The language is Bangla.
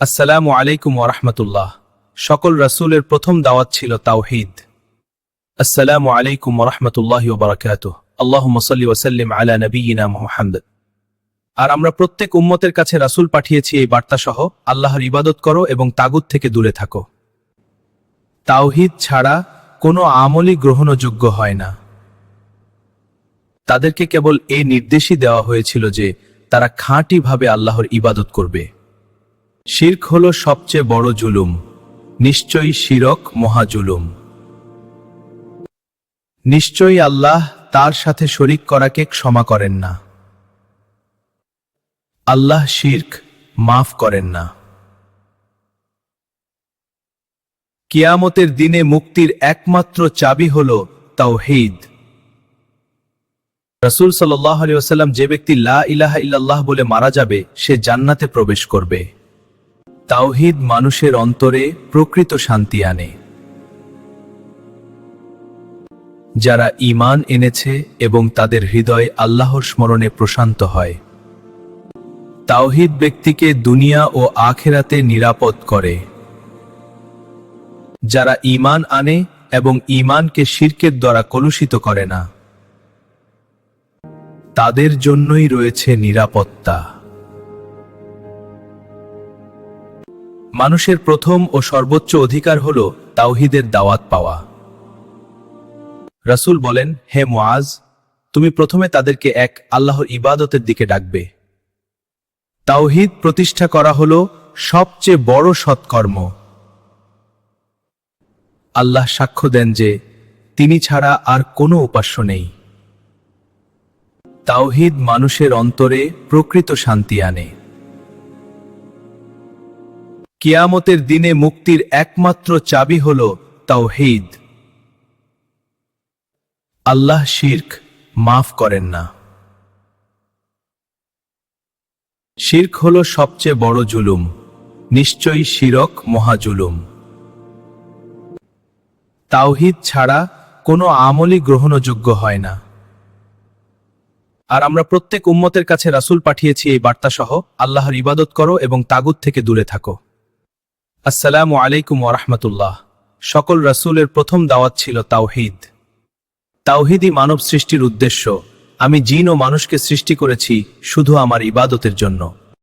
আসসালামু আলাইকুম ওরহমতুল্লাহ সকল রাসূলের প্রথম দাওয়াত ছিল তাওহিদ। আসসালামু আলাইকুম ওরহমতুল্লাহ বারাকাত আল্লাহ সাল্লি ওসাল্লিম আলা নবীনা মুহাম্মদ। আর আমরা প্রত্যেক উম্মতের কাছে রাসূল পাঠিয়েছি এই বার্তা সহ আল্লাহর ইবাদত করো এবং তাগুদ থেকে দূরে থাকো। তাওহিদ ছাড়া কোনো আমলই গ্রহণযোগ্য হয় না। তাদেরকে কেবল এই নির্দেশই দেওয়া হয়েছিল যে তারা খাঁটিভাবে আল্লাহর ইবাদত করবে। শির্ক হল সবচেয়ে বড় জুলুম। নিশ্চয়ই শিরক মহাজুলুম। নিশ্চয়ই আল্লাহ তার সাথে শরিক করাকে ক্ষমা করেন না। আল্লাহ শির্ক মাফ করেন না। কিয়ামতের দিনে মুক্তির একমাত্র চাবি হল তাওহীদ। রসুল সাল্লাহ আলী ওসাল্লাম যে ব্যক্তি লা ইলাহা ইল্লাল্লাহ বলে মারা যাবে, সে জান্নাতে প্রবেশ করবে। তাওহিদ মানুষের অন্তরে প্রকৃত শান্তি আনে। যারা ঈমান এনেছে এবং তাদের হৃদয় আল্লাহর স্মরণে প্রশান্ত হয়, তাওহিদ ব্যক্তিকে দুনিয়া ও আখেরাতে নিরাপদ করে। যারা ঈমান আনে এবং ঈমানকে শিরকের দ্বারা কলুষিত করে না, তাদের জন্যই রয়েছে নিরাপত্তা। মানুষের প্রথম ও সর্বোচ্চ অধিকার হল তাওহিদের দাওয়াত পাওয়া। রাসূল বলেন, হে মোয়াজ তুমি প্রথমে তাদেরকে এক আল্লাহর ইবাদতের দিকে ডাকবে। তাওহিদ প্রতিষ্ঠা করা হল সবচেয়ে বড় সৎকর্ম। আল্লাহ সাক্ষ্য দেন যে তিনি ছাড়া আর কোনো উপাস্য নেই। তাওহিদ মানুষের অন্তরে প্রকৃত শান্তি আনে। কিয়ামতের দিনে মুক্তির একমাত্র চাবি হল তাওহিদ। আল্লাহ শির্ক মাফ করেন না। শির্ক হল সবচেয়ে বড় জুলুম, নিশ্চয়ই শিরক মহাজুলুম। তাওহিদ ছাড়া কোনো আমলই গ্রহণযোগ্য হয় না। আর আমরা প্রত্যেক উম্মতের কাছে রাসূল পাঠিয়েছি এই বার্তা সহ আল্লাহর ইবাদত করো এবং তাগুদ থেকে দূরে থাকো। আসসালামু আলাইকুম ওরহমতুল্লাহ সকল রাসুলের প্রথম দাওয়াত ছিল তাওহিদ। তাওহিদই মানব সৃষ্টির উদ্দেশ্য। আমি জিন ও মানুষকে সৃষ্টি করেছি শুধু আমার ইবাদতের জন্য।